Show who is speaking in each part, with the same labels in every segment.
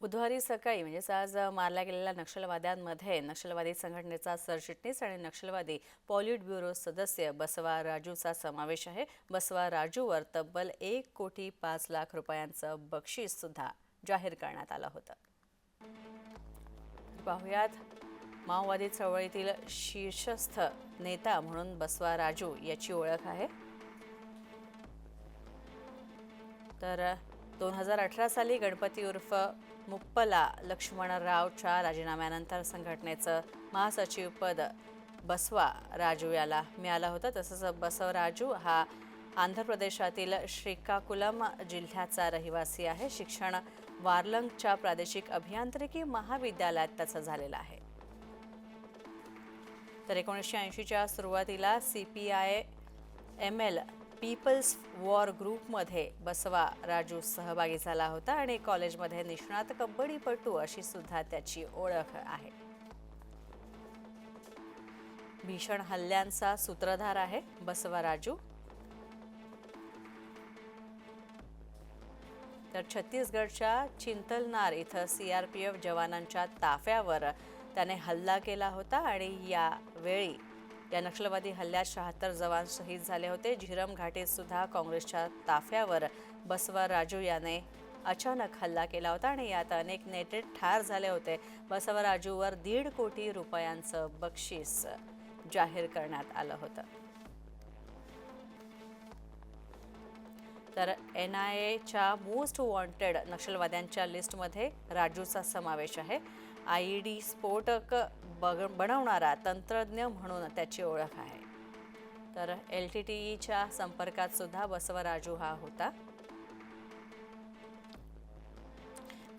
Speaker 1: बुधवारी सकाळी म्हणजेच आज मारल्या गेलेल्या नक्षलवाद्यांमध्ये नक्षलवादी संघटनेचा सरचिटणीस आणि नक्षलवादी पॉलिट ब्युरो सदस्य बसवा राजूचा समावेश आहे. बसवा राजूवर तब्बल एक कोटी पाच लाख रुपयांचं बक्षीस सुद्धा जाहीर करण्यात आलं होतं. पाहुयात माओवादी चळवळीतील शीर्षस्थ नेता म्हणून बसवा राजू याची ओळख आहे. तर दोन हजार अठरा साली गणपती उर्फ मुप्पला लक्ष्मणरावच्या राजीनाम्यानंतर संघटनेचं महासचिवपद बसवा राजू याला मिळालं होतं. तसंच बसवराजू हा आंध्र प्रदेशातील श्रीकाकुलम जिल्ह्याचा रहिवासी आहे. शिक्षण वारलंगच्या प्रादेशिक अभियांत्रिकी महाविद्यालयात त्याचं झालेलं आहे. तर एकोणीसशे ऐंशीच्या सुरुवातीला C P I M L people's war ग्रुपमध्ये बसवा राजू सहभागी झाला होता आणि कॉलेजमध्ये निष्णात कबड्डीपटू अशी सुद्धा त्याची ओळख आहे. भीषण हल्ल्यांचा सूत्रधार आहे बसवा राजू. तर छत्तीसगडच्या चिंतलनार इथं सीआरपीएफ जवानांच्या ताफ्यावर त्याने हल्ला केला होता आणि यावेळी या नक्षलवादी हल्ल्यात शहात्तर जवान शहीद झाले होते. झिरम घाटीत सुद्धा काँग्रेसच्या ताफ्यावर बसवा राजू याने अचानक हल्ला केला होता आणि यात अनेक नेते ठार झाले होते. बसवराजूवर दीड कोटी रुपयांचं बक्षीस जाहीर करण्यात आलं होतं. तर एन आय एच्या मोस्ट वॉन्टेड नक्षलवाद्यांच्या लिस्टमध्ये राजूचा समावेश आहे. आय ई डी स्फोटक बग बनवणारा तंत्रज्ञ म्हणून त्याची ओळख आहे. तर एल टी टी ईच्या संपर्कात सुद्धा बसवराजू हा होता.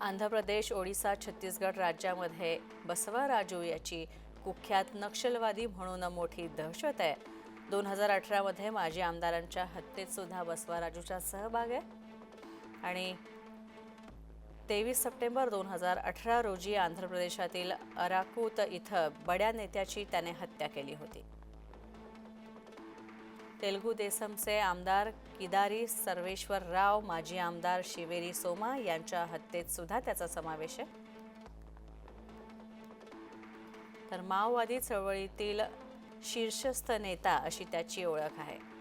Speaker 1: आंध्र प्रदेश ओडिसा छत्तीसगड राज्यामध्ये बसवराजू याची कुख्यात नक्षलवादी म्हणून मोठी दहशत आहे. दोन हजार अठरामध्ये माजी आमदारांच्या हत्येत सुद्धा बसवराजूचा सहभाग आहे. आणि तेवीस सप्टेंबर दोन हजार अठरा रोजी आंध्र प्रदेशातील अराकूत इथं बड्या नेत्याची त्याने हत्या केली होती. तेलुगू देसमचे आमदार किदारी सर्वेश्वर राव माजी आमदार शिवेरी सोमा यांच्या हत्येत सुद्धा त्याचा समावेश आहे. तर माओवादी चळवळीतील शीर्षस्थ नेता अशी त्याची ओळख आहे.